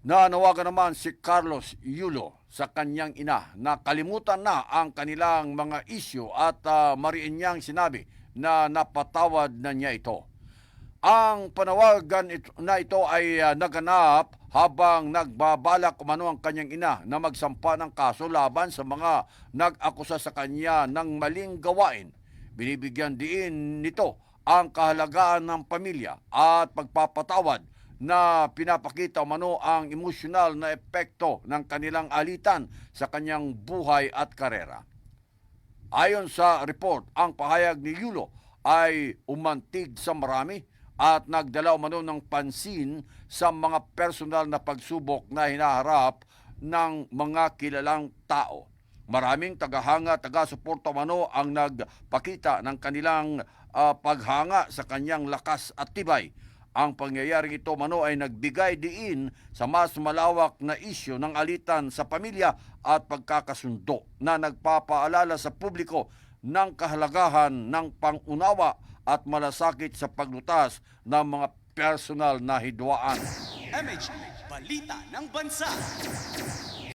Nanawagan naman si Carlos Yulo sa kanyang ina na kalimutan na ang kanilang mga isyu at uh, mariin niyang sinabi na napatawad na niya ito. Ang panawagan na ito ay ah, naganap habang nagbabalak umano ang kanyang ina na magsampa ng kaso laban sa mga nag-akusa sa kanya ng maling gawain. Binibigyan diin nito ang kahalagaan ng pamilya at pagpapatawad na pinapakita umano ang emosyonal na epekto ng kanilang alitan sa kanyang buhay at karera. Ayon sa report, ang pahayag ni Yulo ay umantig sa marami at nagdala umano ng pansin sa mga personal na pagsubok na hinaharap ng mga kilalang tao. Maraming tagahanga, taga-suporta umano ang nagpakita ng kanilang ah, paghanga sa kanyang lakas at tibay. Ang pangyayaring ito mano ay nagbigay diin sa mas malawak na isyo ng alitan sa pamilya at pagkakasundo na nagpapaalala sa publiko ng kahalagahan ng pangunawa at malasakit sa paglutas ng mga personal na hidwaan. MH, Balita ng Bansa.